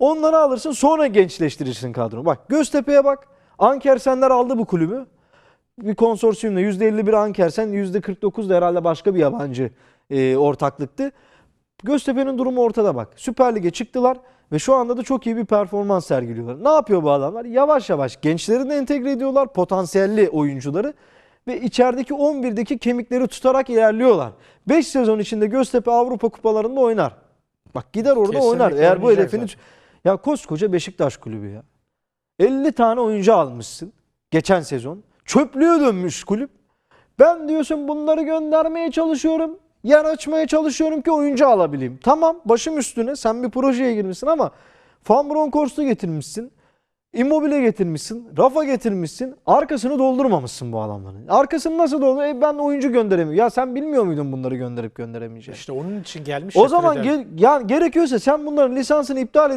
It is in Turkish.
Onları alırsın sonra gençleştirirsin kadronu. Bak Göztepe'ye bak. Ankersenler aldı bu kulübü. Bir konsorsiyumla %51 Ankersen, %49 da herhalde başka bir yabancı e, ortaklıktı. Göztepe'nin durumu ortada bak. Süper Lig'e çıktılar ve şu anda da çok iyi bir performans sergiliyorlar. Ne yapıyor bu adamlar? Yavaş yavaş gençleri de entegre ediyorlar, potansiyelli oyuncuları ve içerideki 11'deki kemikleri tutarak ilerliyorlar. 5 sezon içinde Göztepe Avrupa kupalarında oynar. Bak gider orada Kesinlikle oynar. Eğer bu hedefini zaten. Ya koskoca Beşiktaş kulübü ya. 50 tane oyuncu almışsın geçen sezon. Çöplüğe dönmüş kulüp. Ben diyorsun bunları göndermeye çalışıyorum. Yer açmaya çalışıyorum ki oyuncu alabileyim. Tamam başım üstüne sen bir projeye girmişsin ama Van Bronckhorst'u getirmişsin. Immobile getirmişsin. Rafa getirmişsin. Arkasını doldurmamışsın bu adamların. Arkasını nasıl doldur? E ben oyuncu gönderemiyorum. Ya sen bilmiyor muydun bunları gönderip gönderemeyeceğini? İşte onun için gelmiş. O zaman ge- yani gerekiyorsa sen bunların lisansını iptal